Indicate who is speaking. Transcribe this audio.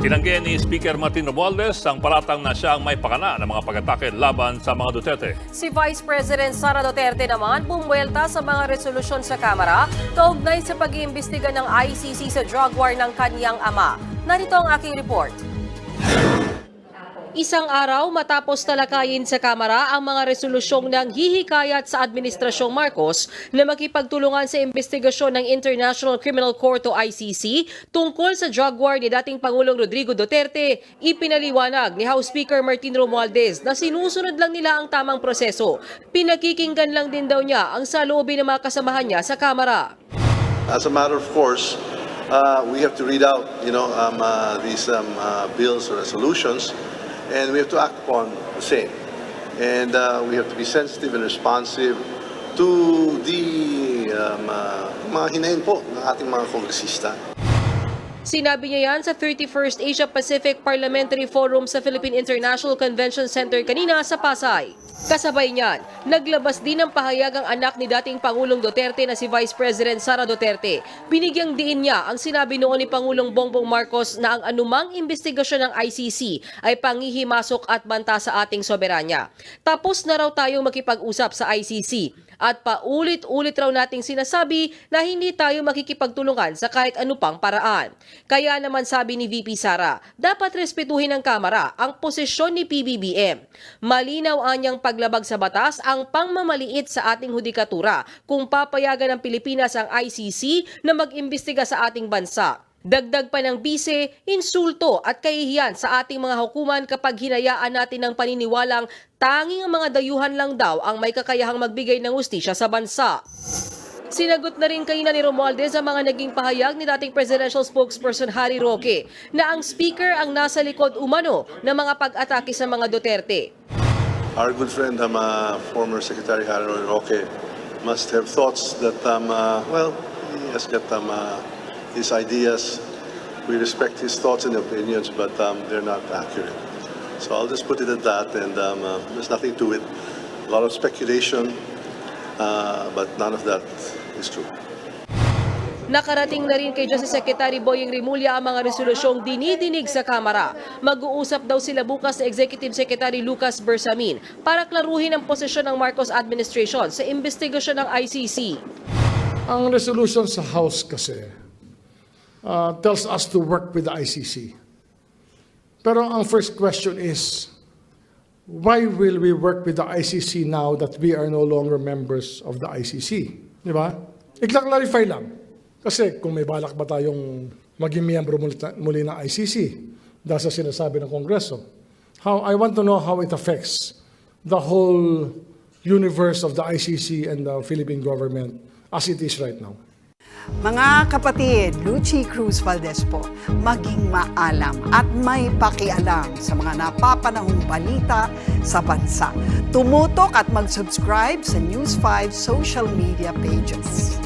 Speaker 1: Tinanggi ni Speaker Martin Romualdez ang paratang na siya ang may pakana ng mga pag-atake laban sa mga Duterte.
Speaker 2: Si Vice President Sara Duterte naman bumuelta sa mga resolusyon sa Kamara kaugnay sa pag-iimbestiga ng ICC sa drug war ng kaniyang ama. Narito ang aking report. Isang araw matapos talakayin sa Kamara ang mga resolusyong ng hihikayat sa Administrasyong Marcos na makipagtulungan sa investigasyon ng International Criminal Court o ICC tungkol sa drug war ni dating Pangulong Rodrigo Duterte, ipinaliwanag ni House Speaker Martin Romualdez na sinusunod lang nila ang tamang proseso. Pinakikinggan lang din daw niya ang saloobin ng mga kasamahan niya sa Kamara.
Speaker 3: As a matter of course, uh, we have to read out, you know, um, uh, these um, uh, bills or resolutions, and we have to act upon the same. And uh, we have to be sensitive and responsive to the um, uh, mga hinayin po ng ating mga kongresista.
Speaker 2: Sinabi niya yan sa 31st Asia Pacific Parliamentary Forum sa Philippine International Convention Center kanina sa Pasay. Kasabay niyan, naglabas din ng pahayag ang anak ni dating Pangulong Duterte na si Vice President Sara Duterte. Binigyang diin niya ang sinabi noon ni Pangulong Bongbong Marcos na ang anumang investigasyon ng ICC ay pangihimasok at banta sa ating soberanya. Tapos na raw tayong makipag-usap sa ICC at paulit-ulit raw nating sinasabi na hindi tayo makikipagtulungan sa kahit ano pang paraan. Kaya naman sabi ni VP Sara, dapat respetuhin ng Kamara ang posisyon ni PBBM. Malinaw anyang paglabag sa batas ang pangmamaliit sa ating hudikatura kung papayagan ng Pilipinas ang ICC na mag-imbestiga sa ating bansa. Dagdag pa ng bise, insulto at kahihiyan sa ating mga hukuman kapag hinayaan natin ng paniniwalang tanging ang mga dayuhan lang daw ang may kakayahang magbigay ng ustisya sa bansa. Sinagot na rin kanina ni Romualdez ang mga naging pahayag ni dating presidential spokesperson Harry Roque na ang speaker ang nasa likod umano ng mga pag-atake sa mga Duterte.
Speaker 3: Our good friend, um, uh, former Secretary Harry Roque, must have thoughts that, um, uh, well, he has got um, uh, his ideas. We respect his thoughts and opinions, but um, they're not accurate. So I'll just put it at that, and um, uh, there's nothing to it. A lot of speculation, uh, but none of that is true.
Speaker 2: Nakarating na rin kay Justice Secretary Boying Rimulya ang mga resolusyong dinidinig sa Kamara. Mag-uusap daw sila bukas sa Executive Secretary Lucas Bersamin para klaruhin ang posisyon ng Marcos administration sa investigasyon ng ICC.
Speaker 4: Ang resolution sa House kasi uh, tells us to work with the ICC. Pero ang first question is, why will we work with the ICC now that we are no longer members of the ICC? Di ba? I-clarify lang. Kasi kung may balak ba tayong maging miyembro muli, ng ICC dahil sa sinasabi ng Kongreso, how, I want to know how it affects the whole universe of the ICC and the Philippine government as it is right now.
Speaker 5: Mga kapatid, Lucy Cruz Valdez po, maging maalam at may pakialam sa mga napapanahong balita sa bansa. Tumutok at mag-subscribe sa News 5 social media pages.